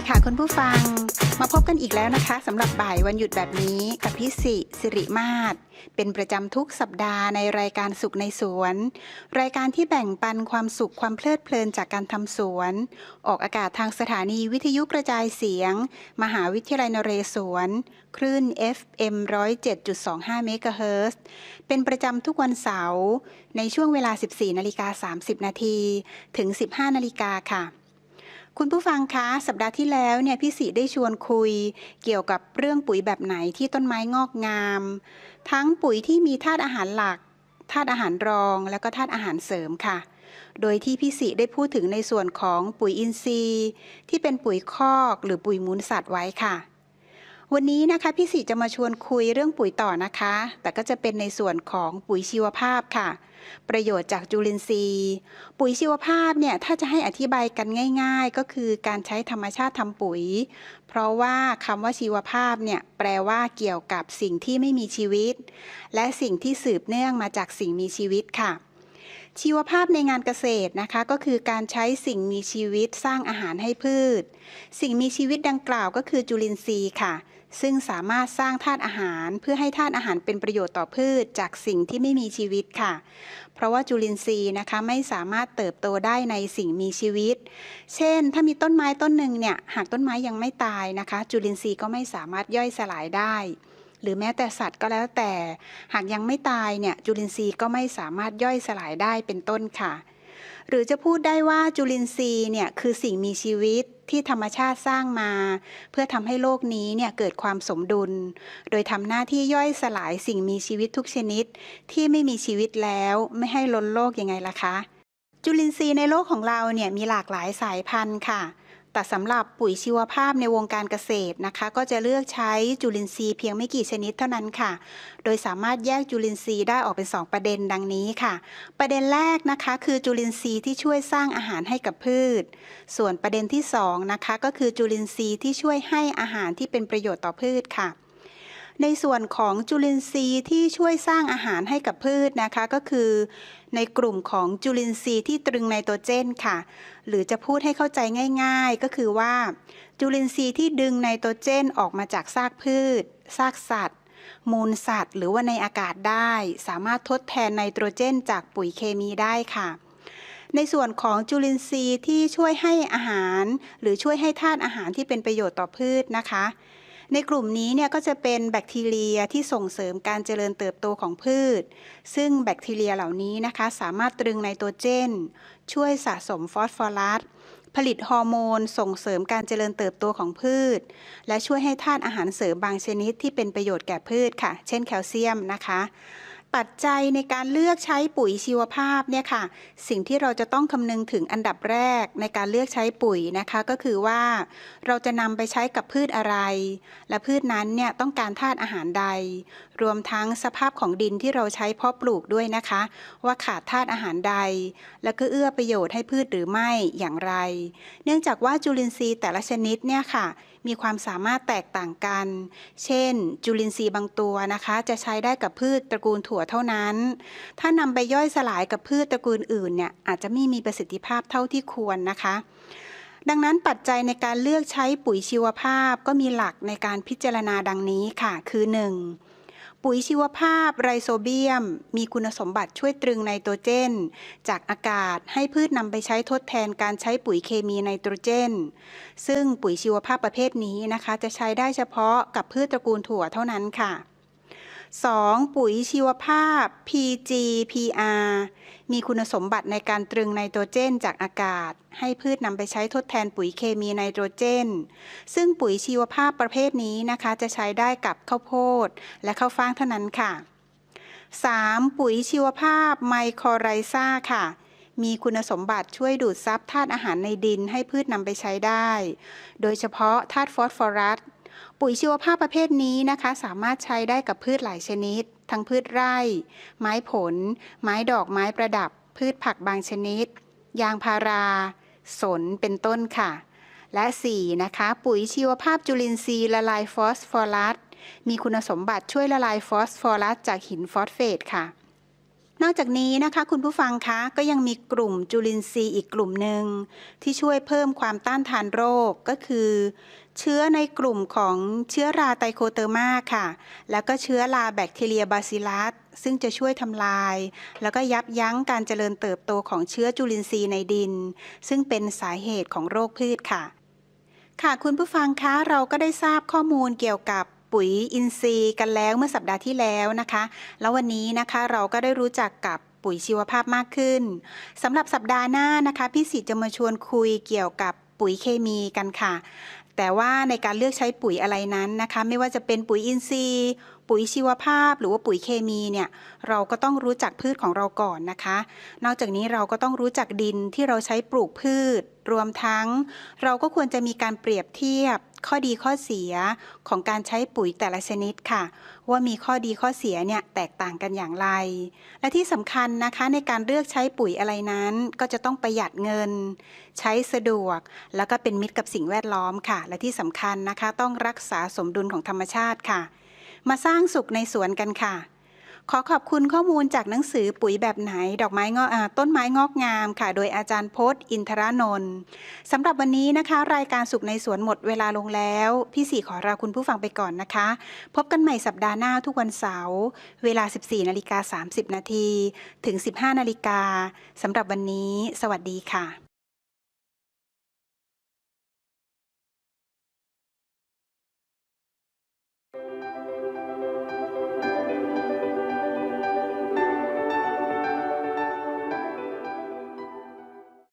ดีค่ะคุณผู้ฟัง มาพบกันอีกแล้วนะคะสำหรับบ่ายวันหยุดแบบนี้กับพี่สิสิริมาศเป็นประจำทุกสัปดาห์ในรายการสุขในสวน รายการที่แบ่งปันความสุขความเพลิดเพลินจากการทำสวน ออกอากาศทางสถานีวิทยุกระจายเสียง มหาวิทยาลัยนเรศวร คลื่น FM 107.25เมกะเฮิรตซ์เป็นประจำทุกวันเสาร์ในช่วงเวลา 14นาฬิกา30นาทีถึง 15นาฬิกาค่ะ คุณผู้ฟังคะ สัปดาห์ที่แล้วเนี่ยพี่สีได้ชวนคุย เกี่ยวกับเรื่องปุ๋ยแบบไหนที่ต้นไม้งอกงาม ทั้งปุ๋ยที่มีธาตุอาหารหลักธาตุอาหารรอง และก็ธาตุอาหารเสริมค่ะ โดยที่พี่สีได้พูดถึงในส่วนของปุ๋ยอินทรีย์ ที่เป็นปุ๋ยคอกหรือปุ๋ยมูลสัตว์ไว้ค่ะ วันนี้นะคะพี่สีจะมาชวนคุยเรื่องปุ๋ยต่อนะคะ แต่ก็จะเป็นในส่วนของปุ๋ยชีวภาพค่ะ ประโยชน์จากจุลินทรีย์ ปุ๋ยชีวภาพเนี่ยถ้าจะให้อธิบายกันง่าย ๆ ก็คือการใช้ธรรมชาติทำปุ๋ย เพราะว่าคำว่าชีวภาพเนี่ยแปลว่าเกี่ยวกับสิ่งที่ไม่มีชีวิต และสิ่งที่สืบเนื่องมาจากสิ่งมีชีวิตค่ะชีวภาพในงานเกษตรนะคะก็คือการใช้สิ่งมีชีวิตสร้างอาหารให้พืช สิ่งมีชีวิตดังกล่าวก็คือจุลินทรีย์ค่ะ ซึ่งสามารถสร้างธาตุอาหารเพื่อให้ธาตุอาหารเป็นประโยชน์ต่อพืชจากสิ่งที่ไม่มีชีวิตค่ะ เพราะว่าจุลินทรีย์นะคะไม่สามารถเติบโตได้ในสิ่งมีชีวิต เช่น ถ้ามีต้นไม้ต้นหนึ่งเนี่ยหากต้นไม้ยังไม่ตายนะคะ จุลินทรีย์ก็ไม่สามารถย่อยสลายได้ หรือแม้แต่สัตว์ก็แล้วแต่ หากยังไม่ตายเนี่ยจุลินทรีย์ก็ไม่สามารถย่อยสลายได้เป็นต้นค่ะ หรือจะพูดได้ว่าจุลินทรีย์เนี่ยคือสิ่งมีชีวิตที่ธรรมชาติสร้างมา เพื่อทำให้โลกนี้เนี่ยเกิดความสมดุล โดยทำหน้าที่ย่อยสลายสิ่งมีชีวิตทุกชนิด ที่ไม่มีชีวิตแล้วไม่ให้ล้นโลกยังไงล่ะคะ จุลินทรีย์ในโลกของเราเนี่ยมีหลากหลายสายพันธุ์ค่ะ แต่สำหรับปุ๋ยชีวภาพในวงการเกษตรนะคะ ก็จะเลือกใช้จุลินทรีย์เพียงไม่กี่ชนิดเท่านั้นค่ะ โดยสามารถแยกจุลินทรีย์ได้ออกเป็น 2 ประเด็นดังนี้ค่ะ ประเด็นแรกนะคะคือจุลินทรีย์ที่ช่วยสร้างอาหารให้กับพืช ส่วนประเด็นที่2นะคะก็คือจุลินทรีย์ที่ช่วยให้อาหารที่เป็นประโยชน์ต่อพืชค่ะ ในส่วนของจุลินทรีย์ที่ช่วยสร้างอาหารให้กับพืชนะคะ ก็คือ ในกลุ่มของจุลินทรีย์ที่ตรึงไนโตรเจนค่ะ หรือจะพูดให้เข้าใจง่าย ๆ ก็คือว่า จุลินทรีย์ที่ดึงไนโตรเจนออกมาจากซากพืชซากสัตว์ มูลสัตว์ หรือว่าในอากาศได้ สามารถทดแทนไนโตรเจน จากปุ๋ยเคมีได้ค่ะในส่วนของจุลินทรีย์ที่ช่วยให้อาหาร หรือช่วยให้ธาตุอาหารที่เป็นประโยชน์ต่อพืชนะคะ ในกลุ่มนี้เนี่ยก็จะเป็นแบคทีเรียที่ส่งเสริมการเจริญเติบโตของพืช ซึ่งแบคทีเรียเหล่านี้นะคะ สามารถตรึงไนโตรเจน ช่วยสะสมฟอสฟอรัสผลิตฮอร์โมน ส่งเสริมการเจริญเติบโตของพืช และช่วยให้ธาตุอาหารเสริมบางชนิดที่เป็นประโยชน์แก่พืชค่ะ เช่นแคลเซียมนะคะ ปัจจัยในการเลือกใช้ปุ๋ยชีวภาพเนี่ยค่ะ สิ่งที่เราจะต้องคำนึงถึงอันดับแรกในการเลือกใช้ปุ๋ยนะคะ ก็คือว่าเราจะนำไปใช้กับพืชอะไร และพืชนั้นเนี่ยต้องการธาตุอาหารใด รวมทั้งสภาพของดินที่เราใช้เพาะปลูกด้วยนะคะ ว่าขาดธาตุอาหารใด แล้วก็เอื้อประโยชน์ให้พืชหรือไม่อย่างไร เนื่องจากว่าจุลินทรีย์แต่ละชนิดเนี่ยค่ะมีความสามารถแตกต่างกัน เช่น จุลินทรีย์บางตัวนะคะ จะใช้ได้กับพืชตระกูลถั่วเท่านั้น ถ้านำไปย่อยสลายกับพืชตระกูลอื่นเนี่ยอาจจะไม่มีประสิทธิภาพเท่าที่ควรนะคะดังนั้นปัจจัยในการเลือกใช้ปุ๋ยชีวภาพก็มีหลักในการพิจารณาดังนี้ค่ะ คือ 1. ปุ๋ยชีวภาพไรโซเบียม มีคุณสมบัติช่วยตรึงไนโตรเจน จากอากาศให้พืชนำไปใช้ทดแทนการใช้ปุ๋ยเคมีไนโตรเจน ซึ่งปุ๋ยชีวภาพประเภทนี้นะคะ จะใช้ได้เฉพาะกับพืชตระกูลถั่วเท่านั้นค่ะ 2. ปุ๋ยชีวภาพ PGPR มีคุณสมบัติในการตรึงไนโตรเจนจากอากาศ ให้พืชนำไปใช้ทดแทนปุ๋ยเคมีไนโตรเจน ซึ่งปุ๋ยชีวภาพประเภทนี้นะคะ จะใช้ได้กับข้าวโพด และข้าวฟ่างเท่านั้นค่ะ 3. ปุ๋ยชีวภาพไมโครไรซ่าค่ะ มีคุณสมบัติช่วยดูดซับธาตุอาหารในดินให้พืชนำไปใช้ได้ โดยเฉพาะธาตุฟอสฟอรัส ปุ๋ยชีวภาพประเภทนี้นะคะ สามารถใช้ได้กับพืชหลายชนิด ทั้งพืชไร่ ไม้ผล ไม้ดอกไม้ประดับ พืชผักบางชนิด ยางพารา สนเป็นต้นค่ะ และ 4. นะคะ ปุ๋ยชีวภาพจุลินทรีย์ละลายฟอสฟอรัสมีคุณสมบัติช่วยละลายฟอสฟอรัสจากหินฟอสเฟตค่ะ นอกจากนี้นะคะคุณผู้ฟังคะก็ยังมีกลุ่มจุลินทรีย์อีกกลุ่มหนึ่งที่ช่วยเพิ่มความต้านทานโรคก็คือ เชื้อในกลุ่มของเชื้อราไตโคเตอร์มาค่ะ แล้วก็เชื้อราแบคทีเรียบาซิลัสซึ่งจะช่วยทำลาย แล้วก็ยับยั้งการเจริญเติบโตของเชื้อจุลินทรีย์ในดิน ซึ่งเป็นสาเหตุของโรคพืชค่ะ ค่ะคุณผู้ฟังคะเราก็ได้ทราบข้อมูลเกี่ยวกับ ปุ๋ยอินทรีย์กันแล้วเมื่อสัปดาห์ที่แล้วนะคะ แล้ววันนี้นะคะเราก็ได้รู้จักกับปุ๋ยชีวภาพมากขึ้นสำหรับสัปดาห์หน้านะคะ พี่สิทธิ์จะมาชวนคุยเกี่ยวกับปุ๋ยเคมีกันค่ะ แต่ว่าในการเลือกใช้ปุ๋ยอะไรนั้นนะคะ ไม่ว่าจะเป็นปุ๋ยอินทรีย์ ปุ๋ยชีวภาพ หรือว่าปุ๋ยเคมีเนี่ยเราก็ต้องรู้จักพืชของเราก่อนนะคะ นอกจากนี้เราก็ต้องรู้จักดินที่เราใช้ปลูกพืช รวมทั้ง เราก็ควรจะมีการเปรียบเทียบ ข้อดีข้อเสียของการใช้ปุ๋ยแต่ละชนิดค่ะ ว่ามีข้อดีข้อเสียเนี่ยแตกต่างกันอย่างไร และที่สำคัญนะคะในการเลือกใช้ปุ๋ยอะไรนั้น ก็จะต้องประหยัดเงิน ใช้สะดวก แล้วก็เป็นมิตรกับสิ่งแวดล้อมค่ะ และที่สำคัญนะคะ ต้องรักษาสมดุลของธรรมชาติค่ะ มาสร้างสุขในสวนกันค่ะ ขอขอบคุณข้อมูลจากหนังสือปุ๋ยแบบไหน ดอกไม้งอกอต้นไม้งอกงามค่ะ โดยอาจารย์พจน์ อินทรานนท์สำหรับวันนี้นะคะ รายการสุขในสวนหมดเวลาลงแล้ว พี่สี่ขอลาคุณผู้ฟังไปก่อนนะคะ พบกันใหม่สัปดาห์หน้าทุกวันเสาร์เวลา 14นาฬิกา30นาทีถึง 15นาฬิกาสำหรับวันนี้ สวัสดีค่ะ